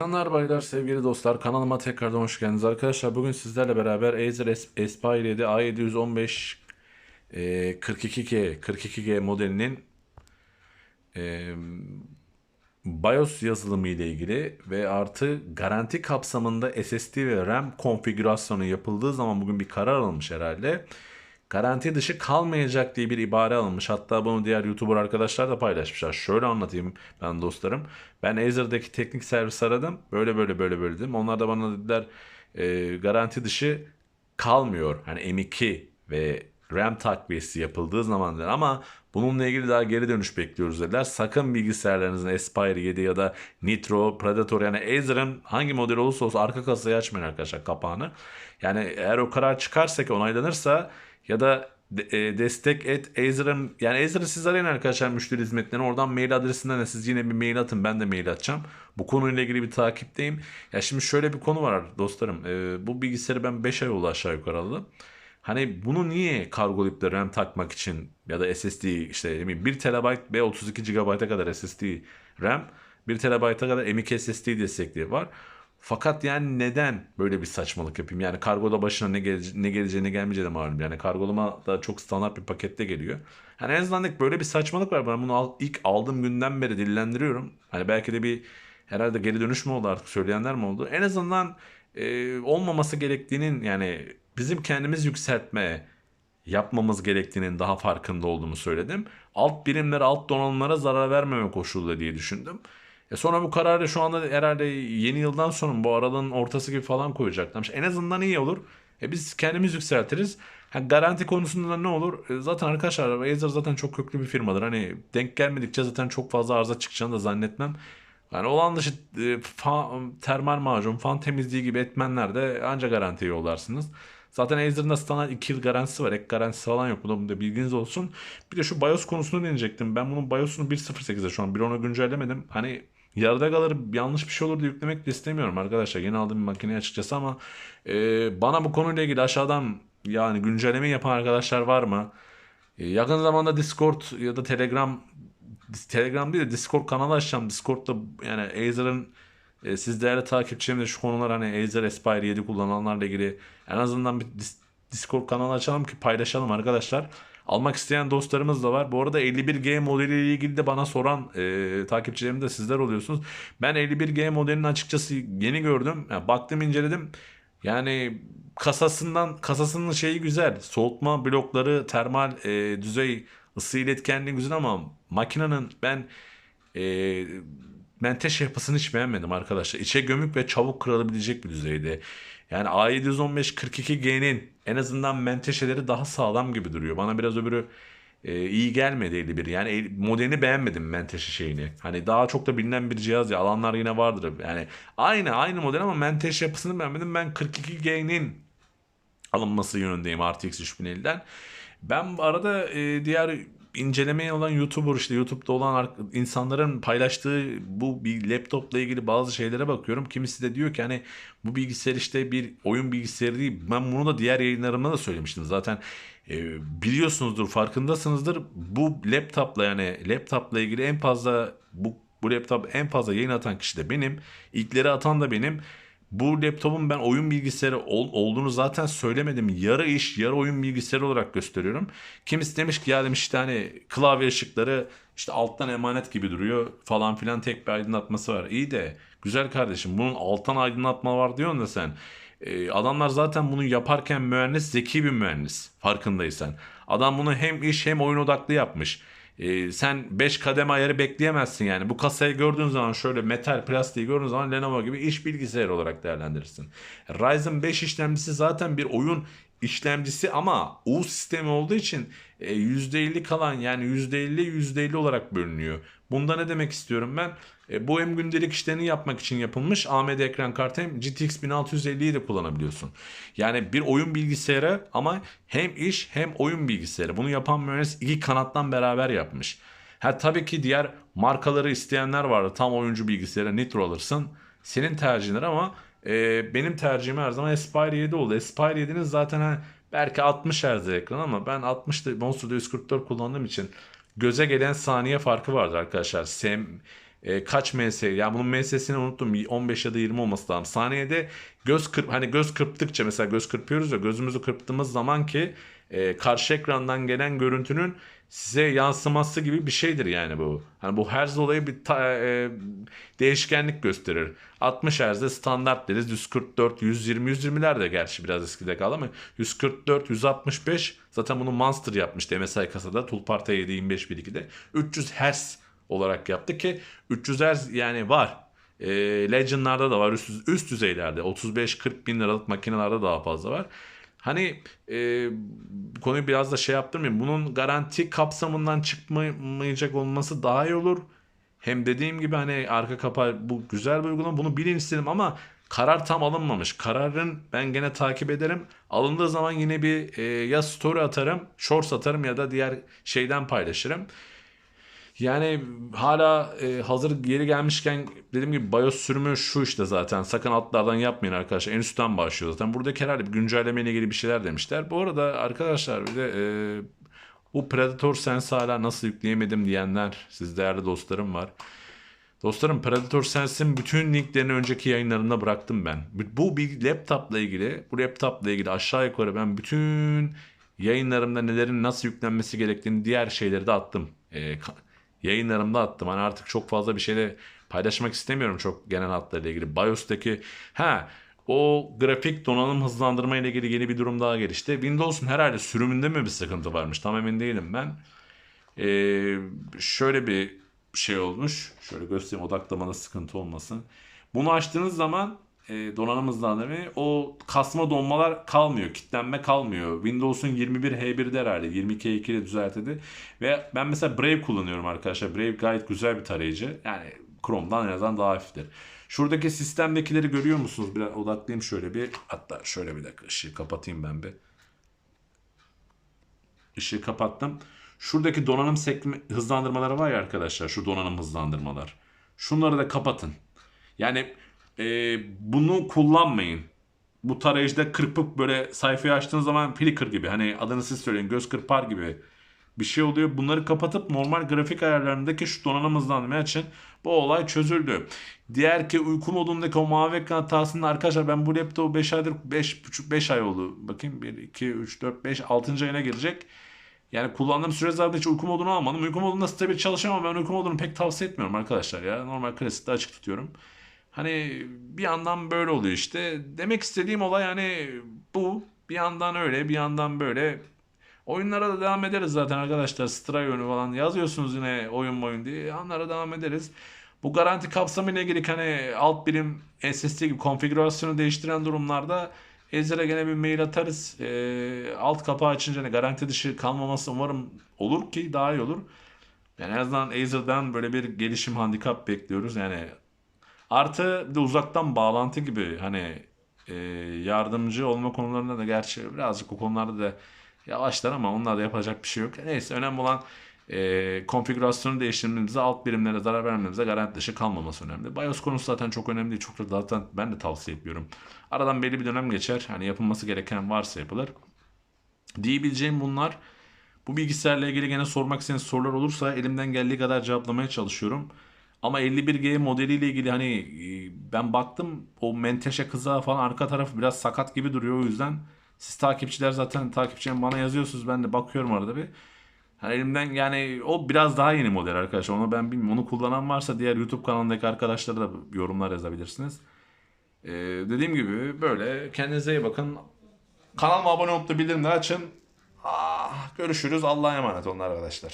Selamlar baylar sevgili dostlar kanalıma tekrardan hoş geldiniz arkadaşlar bugün sizlerle beraber Acer Aspire 7 A715 e, 42G 42G modelinin e, BIOS yazılımı ile ilgili ve artı garanti kapsamında SSD ve RAM konfigürasyonu yapıldığı zaman bugün bir karar alınmış herhalde. Garanti dışı kalmayacak diye bir ibare alınmış. Hatta bunu diğer YouTuber arkadaşlar da paylaşmışlar. Şöyle anlatayım ben dostlarım. Ben Acer'daki teknik servis aradım. Böyle böyle böyle böyle dedim. Onlar da bana dediler e, garanti dışı kalmıyor. Hani M2 ve RAM takviyesi yapıldığı zaman dediler. Ama bununla ilgili daha geri dönüş bekliyoruz dediler. Sakın bilgisayarlarınızın Aspire 7 ya da Nitro, Predator yani Acer'ın hangi model olursa olsun arka kasayı açmayın arkadaşlar kapağını. Yani eğer o karar çıkarsa ki onaylanırsa ya da e, destek et Acer'ın yani Acer'ı siz arayın arkadaşlar müşteri hizmetlerini oradan mail adresinden de siz yine bir mail atın ben de mail atacağım. Bu konuyla ilgili bir takipteyim. Ya şimdi şöyle bir konu var dostlarım. E, bu bilgisayarı ben 5 ay oldu aşağı yukarı aldım. Hani bunu niye kargolayıp da RAM takmak için ya da SSD işte ne bileyim 1 TB ve 32 GB'a kadar SSD RAM 1 TB'a kadar M.2 SSD destekliği var. Fakat yani neden böyle bir saçmalık yapayım? Yani kargoda başına ne, gelece ne geleceğine gelmeyeceğine malum. Yani kargolama da çok standart bir pakette geliyor. Hani en azından böyle bir saçmalık var. Ben bunu al- ilk aldığım günden beri dillendiriyorum. Hani belki de bir herhalde geri dönüş mü oldu artık söyleyenler mi oldu? En azından e, olmaması gerektiğinin yani bizim kendimiz yükseltme yapmamız gerektiğinin daha farkında olduğumu söyledim. Alt birimlere, alt donanımlara zarar vermeme koşuluyla diye düşündüm. E sonra bu kararı şu anda herhalde yeni yıldan sonra bu aralığın ortası gibi falan koyacaklarmış. En azından iyi olur. E biz kendimiz yükseltiriz. Ha, garanti konusunda ne olur? E zaten arkadaşlar Acer zaten çok köklü bir firmadır. Hani denk gelmedikçe zaten çok fazla arıza çıkacağını da zannetmem. Yani olan dışı e, fa- termal macun, fan temizliği gibi etmenlerde ancak garantiye yollarsınız. Zaten Acer'ın da standart 2 yıl garantisi var. Ek garantisi falan yok. Bu da, bu da bilginiz olsun. Bir de şu BIOS konusunu deneyecektim. Ben bunun BIOS'unu 1.08'e şu an 1.10'a güncellemedim. Hani yarıda kalır yanlış bir şey olur diye yüklemek de istemiyorum arkadaşlar. Yeni aldığım bir makine açıkçası ama e, bana bu konuyla ilgili aşağıdan yani güncelleme yapan arkadaşlar var mı? E, yakın zamanda Discord ya da Telegram Telegram değil de Discord kanalı açacağım. Discord'da yani Acer'ın e, siz değerli takipçilerim de şu konular hani Acer Aspire 7 kullananlarla ilgili en azından bir dis- Discord kanalı açalım ki paylaşalım arkadaşlar. Almak isteyen dostlarımız da var. Bu arada 51G modeliyle ilgili de bana soran e, takipçilerim de sizler oluyorsunuz. Ben 51G modelini açıkçası yeni gördüm. Yani baktım inceledim. Yani kasasından kasasının şeyi güzel. Soğutma blokları, termal e, düzey ısı iletkenliği güzel ama makinenin ben e, menteşe yapısını hiç beğenmedim arkadaşlar. İçe gömük ve çabuk kırılabilecek bir düzeyde. Yani A715 42G'nin en azından menteşeleri daha sağlam gibi duruyor. Bana biraz öbürü e, iyi gelmedi 51. Yani el- modelini beğenmedim menteşe şeyini. Hani daha çok da bilinen bir cihaz ya. Alanlar yine vardır. Yani aynı aynı model ama menteşe yapısını beğenmedim. Ben 42G'nin alınması yönündeyim RTX 3050'den. Ben arada e, diğer incelemeye olan YouTuber işte YouTube'da olan ar- insanların paylaştığı bu bir laptopla ilgili bazı şeylere bakıyorum. Kimisi de diyor ki hani bu bilgisayar işte bir oyun bilgisayarı değil. Ben bunu da diğer yayınlarımda da söylemiştim. Zaten e, biliyorsunuzdur, farkındasınızdır. Bu laptopla yani laptopla ilgili en fazla bu bu laptop en fazla yayın atan kişi de benim. İlkleri atan da benim. Bu laptopun ben oyun bilgisayarı ol- olduğunu zaten söylemedim. Yarı iş, yarı oyun bilgisayarı olarak gösteriyorum. Kimisi demiş ki ya demiş işte hani klavye ışıkları işte alttan emanet gibi duruyor falan filan tek bir aydınlatması var. İyi de güzel kardeşim bunun alttan aydınlatma var diyorsun da sen. Ee, adamlar zaten bunu yaparken mühendis zeki bir mühendis farkındaysan. Adam bunu hem iş hem oyun odaklı yapmış. Ee, sen 5 kademe ayarı bekleyemezsin yani. Bu kasayı gördüğün zaman şöyle metal plastiği gördüğün zaman Lenovo gibi iş bilgisayarı olarak değerlendirirsin. Ryzen 5 işlemcisi zaten bir oyun işlemcisi ama U sistemi olduğu için e, %50 kalan yani %50 %50 olarak bölünüyor. Bunda ne demek istiyorum ben? E, bu hem gündelik işlerini yapmak için yapılmış AMD ekran kartı hem GTX 1650'yi de kullanabiliyorsun. Yani bir oyun bilgisayarı ama hem iş hem oyun bilgisayarı. Bunu yapan mühendis iki kanattan beraber yapmış. Ha tabii ki diğer markaları isteyenler vardı. Tam oyuncu bilgisayara Nitro alırsın. Senin tercihindir ama e, benim tercihim her zaman Aspire 7 oldu. Aspire 7'nin zaten ha, belki 60 Hz ekran ama ben 60'da Monster'da 144 kullandığım için göze gelen saniye farkı vardır arkadaşlar. Sem, e, kaç ms yani bunun ms'sini unuttum 15 ya da 20 olması lazım. Saniyede göz kırp hani göz kırptıkça mesela göz kırpıyoruz ya gözümüzü kırptığımız zaman ki e, karşı ekrandan gelen görüntünün size yansıması gibi bir şeydir yani bu. Hani bu hertz olayı bir ta- e, değişkenlik gösterir. 60 Hz'de standart deriz. 144, 120, 120'ler de gerçi biraz eskide kaldı ama 144, 165 zaten bunu Monster yapmıştı MSI kasada. Tulparta 725 1.2'de. 300 Hz olarak yaptı ki 300 Hz yani var. E, Legend'larda da var üst, üst düzeylerde 35-40 bin liralık makinelerde daha fazla var. Hani e, konuyu biraz da şey yaptırmayayım. Bunun garanti kapsamından çıkmayacak olması daha iyi olur. Hem dediğim gibi hani arka kapağı bu güzel bir uygulama. Bunu bilin istedim ama karar tam alınmamış. Kararın ben gene takip ederim. Alındığı zaman yine bir e, ya story atarım, shorts atarım ya da diğer şeyden paylaşırım. Yani hala e, hazır geri gelmişken dediğim gibi BIOS sürümü şu işte zaten. Sakın altlardan yapmayın arkadaşlar. En üstten başlıyor zaten. Buradaki herhalde bir güncelleme ile ilgili bir şeyler demişler. Bu arada arkadaşlar bir de e, bu Predator Sense hala nasıl yükleyemedim diyenler siz değerli dostlarım var. Dostlarım Predator Sense'in bütün linklerini önceki yayınlarında bıraktım ben. Bu bir laptopla ilgili, bu laptopla ilgili aşağı yukarı ben bütün yayınlarımda nelerin nasıl yüklenmesi gerektiğini diğer şeyleri de attım. Ka- yayınlarımda attım. Hani artık çok fazla bir şeyle paylaşmak istemiyorum çok genel hatlarıyla ilgili. BIOS'taki ha o grafik donanım hızlandırma ile ilgili yeni bir durum daha gelişti. Windows'un herhalde sürümünde mi bir sıkıntı varmış? Tam emin değilim ben. Ee, şöyle bir şey olmuş. Şöyle göstereyim odaklamada sıkıntı olmasın. Bunu açtığınız zaman e, donanım hızlandırma o kasma donmalar kalmıyor. Kitlenme kalmıyor. Windows'un 21H1'de herhalde 22H2'de düzeltildi. Ve ben mesela Brave kullanıyorum arkadaşlar. Brave gayet güzel bir tarayıcı. Yani Chrome'dan en azından daha hafiftir. Şuradaki sistemdekileri görüyor musunuz? Biraz odaklayayım şöyle bir. Hatta şöyle bir dakika ışığı kapatayım ben bir. Işığı kapattım. Şuradaki donanım sekme, hızlandırmaları var ya arkadaşlar. Şu donanım hızlandırmalar. Şunları da kapatın. Yani e, bunu kullanmayın. Bu tarayıcıda kırpıp böyle sayfayı açtığınız zaman flicker gibi. Hani adını siz söyleyin göz kırpar gibi bir şey oluyor. Bunları kapatıp normal grafik ayarlarındaki şu donanım hızlandırma için bu olay çözüldü. Diğer ki uyku modundaki o mavi ekran hatasında arkadaşlar ben bu laptopu 5 aydır 5,5 5 ay oldu. Bakayım 1 2 3 4 5 6. ayına girecek. Yani kullandığım süre zarfında hiç uyku modunu almadım. Uyku modunda stabil çalışamam. Ben uyku modunu pek tavsiye etmiyorum arkadaşlar ya. Normal klasikte açık tutuyorum. Hani bir yandan böyle oluyor işte. Demek istediğim olay hani bu. Bir yandan öyle bir yandan böyle. Oyunlara da devam ederiz zaten arkadaşlar. Stray oyunu falan yazıyorsunuz yine oyun oyun diye. Onlara devam ederiz. Bu garanti kapsamıyla ilgili hani alt birim SSD gibi konfigürasyonu değiştiren durumlarda Ezra gene bir mail atarız. Ee, alt kapağı açınca hani garanti dışı kalmaması umarım olur ki daha iyi olur. Yani en azından Acer'dan böyle bir gelişim handikap bekliyoruz. Yani artı bir de uzaktan bağlantı gibi hani e, yardımcı olma konularında da gerçi birazcık o konularda da yavaşlar ama onlarda yapacak bir şey yok. Neyse önemli olan e, konfigürasyonu değiştirmemize, alt birimlere zarar vermemize garanti dışı kalmaması önemli. BIOS konusu zaten çok önemli değil. Çok da zaten ben de tavsiye etmiyorum. Aradan belli bir dönem geçer. Hani yapılması gereken varsa yapılır. Diyebileceğim bunlar. Bu bilgisayarla ilgili gene sormak istediğiniz sorular olursa elimden geldiği kadar cevaplamaya çalışıyorum. Ama 51G modeliyle ilgili hani e, ben baktım o menteşe kıza falan arka tarafı biraz sakat gibi duruyor o yüzden siz takipçiler zaten takipçilerim bana yazıyorsunuz ben de bakıyorum arada bir. Hani elimden yani o biraz daha yeni model arkadaşlar onu ben bilmiyorum onu kullanan varsa diğer YouTube kanalındaki arkadaşlara da yorumlar yazabilirsiniz. Ee, dediğim gibi böyle kendinize iyi bakın. Kanalıma abone olup da bildirimleri açın. Ah, görüşürüz Allah'a emanet olun arkadaşlar.